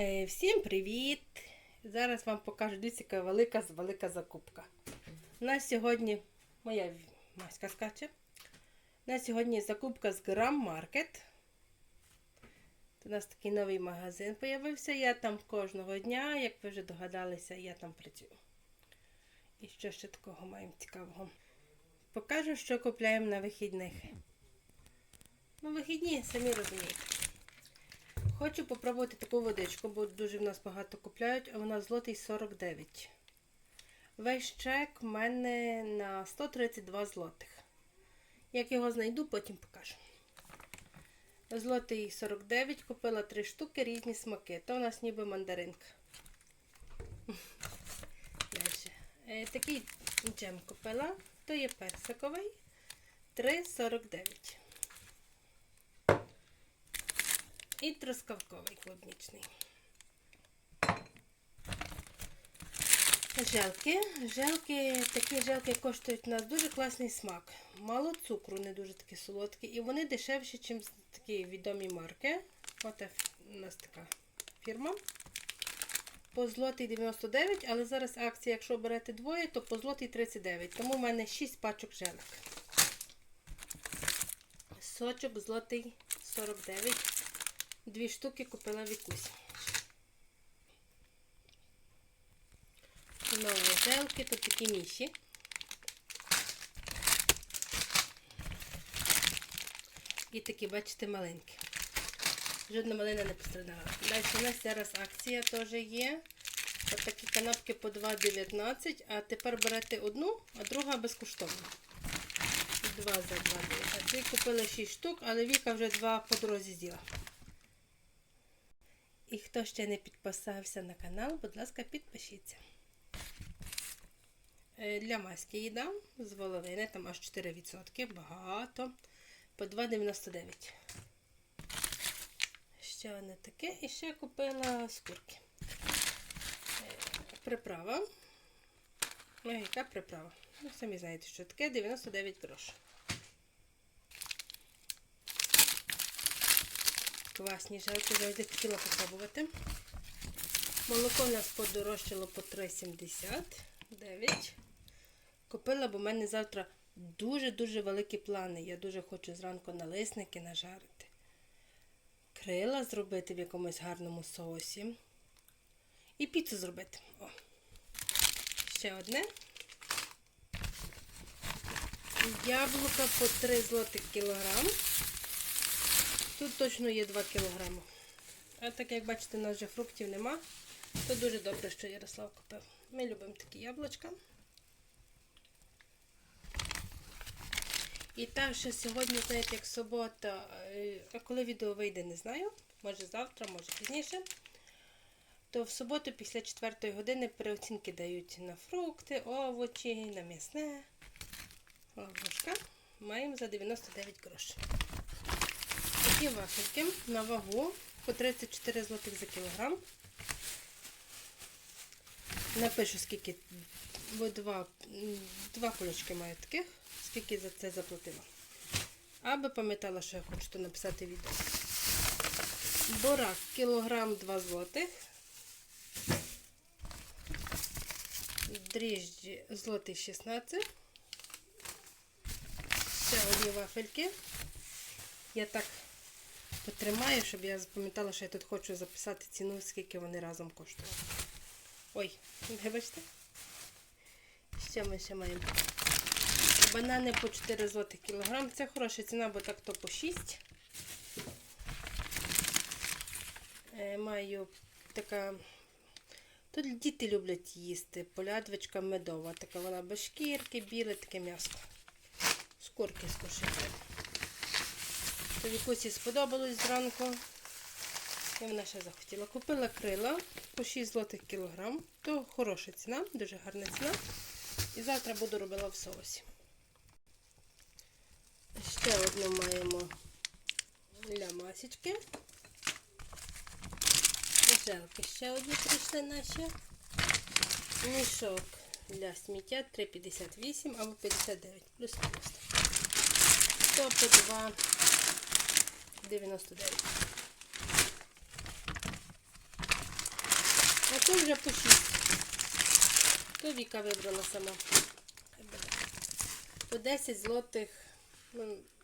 Е, Всім привіт! Зараз вам покажу дивіться, велика велика закупка. У нас сьогодні моя маська скаче. У нас сьогодні закупка з Gram Market. У нас такий новий магазин з'явився. Я там кожного дня, як ви вже догадалися, я там працюю. І що ще такого маємо цікавого? Покажу, що купляємо на вихідних. Ну, вихідні, самі розумієте. Хочу попробувати таку водичку, бо дуже в нас багато купляють, а вона злотий 49. Весь чек в мене на 132 злотих. Як його знайду, потім покажу. Злотий 49, купила 3 штуки, різні смаки. То у нас ніби мандаринка. Дальше. Е, Такий джем купила, то є персиковий 3,49. І трускавковий клубнічний. Желки. Желки, такі желки коштують у нас дуже класний смак. Мало цукру, не дуже такі солодкі. І вони дешевші, ніж такі відомі марки. От у нас така фірма. По злотий 99, але зараз акція, якщо берете двоє, то по злотий 39. Тому в мене 6 пачок желек. Сочок злотий 49. Дві штуки купила Вікусь. Нові желки, тут такі міші. І такі, бачите, маленькі. Жодна малина не пострадала. Далі у нас зараз акція теж є. Ось такі канапки по 2,19, а тепер берете одну, а друга безкоштовно. Два за 2,19. Купила 6 штук, але Віка вже два по дорозі з'їла. І хто ще не підписався на канал, будь ласка, підпишіться. Е, Для маски їда з воловини, там аж 4%, багато. По 2,99. Ще одне таке. І ще купила скурки. Е, Приправа. Ну, яка приправа? Ну, самі знаєте, що таке 99 грошей. Квасні жалки, завжди хотіла попробувати. Молоко у нас подорожчало по 3,79. Купила, бо в мене завтра дуже-дуже великі плани. Я дуже хочу зранку налисники нажарити. Крила зробити в якомусь гарному соусі. І піцу зробити. О. Ще одне. Яблука по 3 злотих кілограм. Тут точно є 2 кілограми. А так як бачите, у нас вже фруктів нема, то дуже добре, що Ярослав купив. Ми любимо такі яблучка. І так, що сьогодні, знаєте, як субота, е, а коли відео вийде, не знаю. Може завтра, може пізніше. То в суботу після 4 години переоцінки дають на фрукти, овочі, на м'ясне. Лавушка. Маємо за 99 грошей. Такі вафельки на вагу по 34 злотих за кілограм. Напишу, скільки, бо два, два кулечки маю таких, скільки за це заплатила. Аби пам'ятала, що я хочу то написати відео. Борак кілограм 2 злотих. Дріжджі злотий 16. Ще одні вафельки. Я так потримаю, щоб я запам'ятала, що я тут хочу записати ціну, скільки вони разом коштують. Ой, вибачте. Що ми ще маємо? Банани по 4 злотих кілограм. Це хороша ціна, бо так то по 6. Е, Маю така. Тут діти люблять їсти. Полядвичка медова. Така вона без шкірки, біле таке м'ясо. Скорки скушати. То Вікусі сподобалось зранку. І вона ще захотіла. Купила крила по 6 злотих кілограм. То хороша ціна, дуже гарна ціна. І завтра буду робила в соусі. Ще одну маємо для масічки. Желки ще одні прийшли наші. Мішок для сміття 3,58 або 59 плюс 90. То по 2,99. То вже по 6. То Віка вибрала сама. По 10 злотих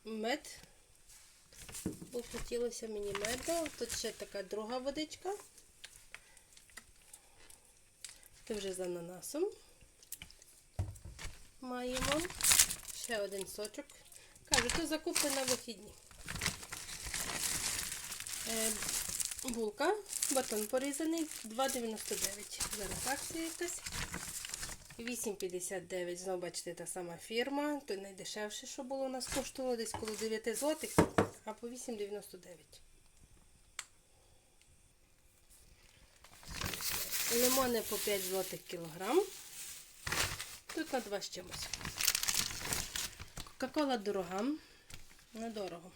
мед. Бо хотілося мені меду. Тут ще така друга водичка. Це вже з ананасом. Маємо. Ще один сочок. Кажу, то закупи на вихідні. Е, булка, батон порізаний, 2,99. Зараз акція якась. 8,59. Знову бачите, та сама фірма. То найдешевше, що було у нас коштувало десь коло 9 злотих, а по 8,99. Лимони по 5 злотих кілограм. Тут на 2 з чимось. Кока-кола дорога. Недорого.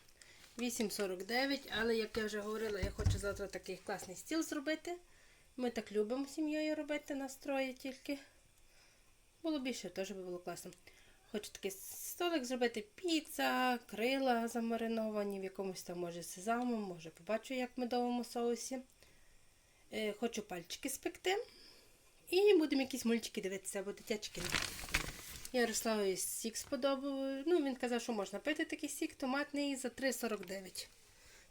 8,49, але як я вже говорила, я хочу завтра такий класний стіл зробити. Ми так любимо сім'єю робити настрої тільки. Було більше, теж би було класно. Хочу такий столик зробити піца, крила замариновані в якомусь там, може, сезамом, може, побачу, як в медовому соусі. Е, хочу пальчики спекти. І будемо якісь мультики дивитися, або дитячі кіно. Ярославові сік сподобав. Ну, він казав, що можна пити такий сік томатний за 3,49.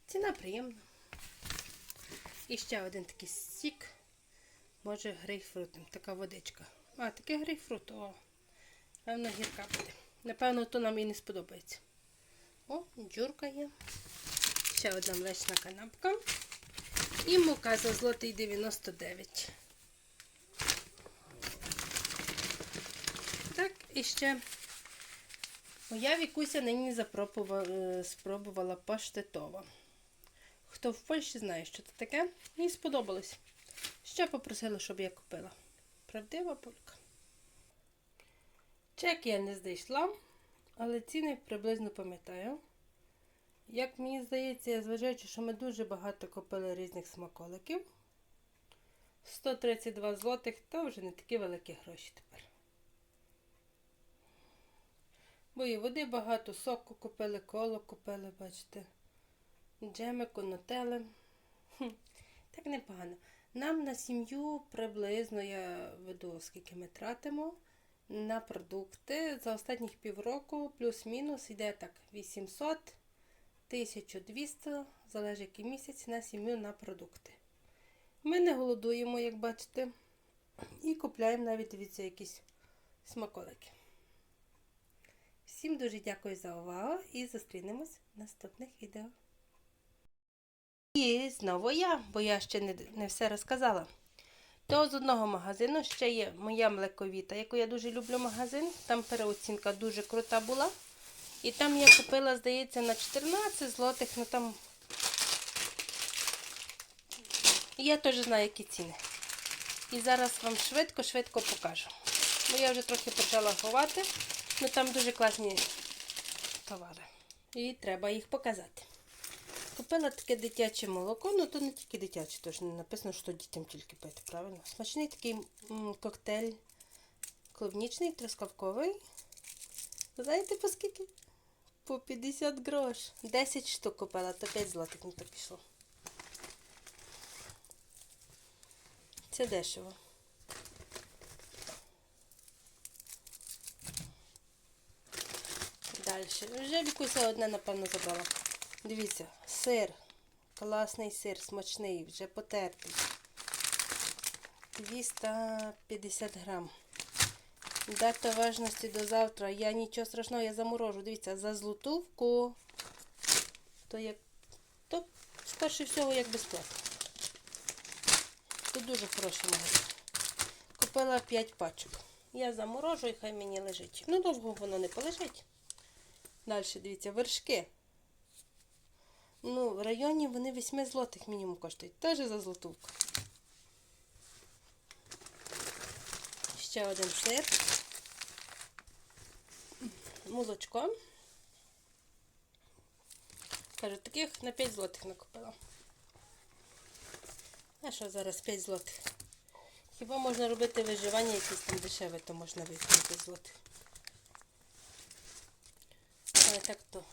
Ціна приємна. І ще один такий сік. Може, грейпфрутом. Така водичка. А, такий грейпфрут. О, певно, гірка буде. Напевно, то нам і не сподобається. О, джурка є. Ще одна млечна канапка. І мука за злотий 99. Так, і ще моя Вікуся нині е, спробувала паштетова. Хто в Польщі знає, що це таке, їй сподобалось. Ще попросила, щоб я купила. Правдива полька. Чек я не знайшла, але ціни приблизно пам'ятаю. Як мені здається, зважаючи, що ми дуже багато купили різних смаколиків. 132 злотих, то вже не такі великі гроші тепер. Бо і води багато, соку купили, коло купили, бачите. Джемику, нутели. Хм, Так непогано. Нам на сім'ю приблизно я веду, скільки ми тратимо на продукти. За останніх півроку плюс-мінус йде так 800, 1200, залежить який місяць на сім'ю на продукти. Ми не голодуємо, як бачите, і купляємо навіть дивіться, якісь смаколики. Всім дуже дякую за увагу і зустрінемось в наступних відео. І знову я, бо я ще не, не все розказала. То з одного магазину ще є моя млековіта, яку я дуже люблю магазин. Там переоцінка дуже крута була. І там я купила, здається, на 14 злотих, ну там. Я теж знаю, які ціни. І зараз вам швидко-швидко покажу. Бо я вже трохи почала ховати. Ну там дуже класні товари. І треба їх показати. Купила таке дитяче молоко, ну то не тільки дитяче, тож не написано, що дітям тільки пити, правильно? Смачний такий коктейль клубнічний, трускавковий. Знаєте по скільки? По 50 грош. 10 штук купила, то 5 злотих не то пішло. Це дешево. Далі. Вже вікуся одне, напевно, забрала. Дивіться, сир. Класний сир, смачний, вже потертий. 250 грам. Дата важності до завтра. Я нічого страшного, я заморожу. Дивіться, за злотувку. То як. То, скорше всього, як безплатно. Тут дуже хороший магазин. Купила 5 пачок. Я заморожу і хай мені лежить. Ну, довго воно не полежить. Далі, дивіться, вершки. Ну, в районі вони 8 злотих мінімум коштують. Теж за злотувку. Ще один сир. Молочко. Кажу, таких на 5 злотих накупила. А що зараз 5 злотих? Хіба можна робити виживання якісь там дешеве, то можна вийти 5 злотих. Але так то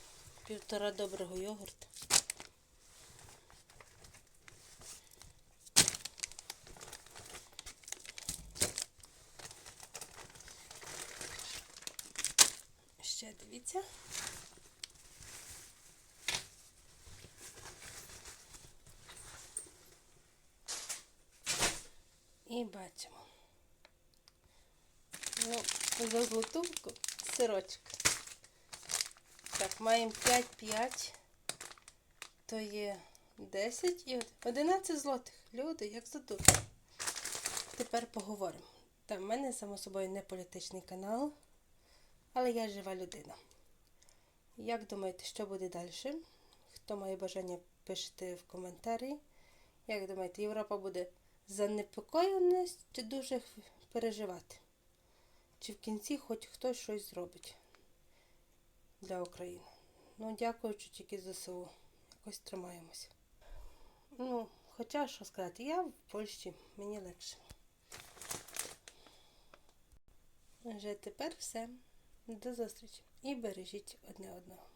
півтора доброго йогурта. Ще дивіться. І бачимо. Ну, за золотунку сирочок. Так, маємо 5-5, то є 10 і 11 злотих. Люди, як задумали. Тепер поговоримо. Та в мене, само собою, не політичний канал, але я жива людина. Як думаєте, що буде далі? Хто має бажання, пишете в коментарі. Як думаєте, Європа буде занепокоєна чи дуже переживати? Чи в кінці хоч хтось щось зробить для України? Ну, дякуючи тільки ЗСУ. Якось тримаємося. Ну, хоча що сказати, я в Польщі, мені легше. Вже тепер все. До зустрічі і бережіть одне одного.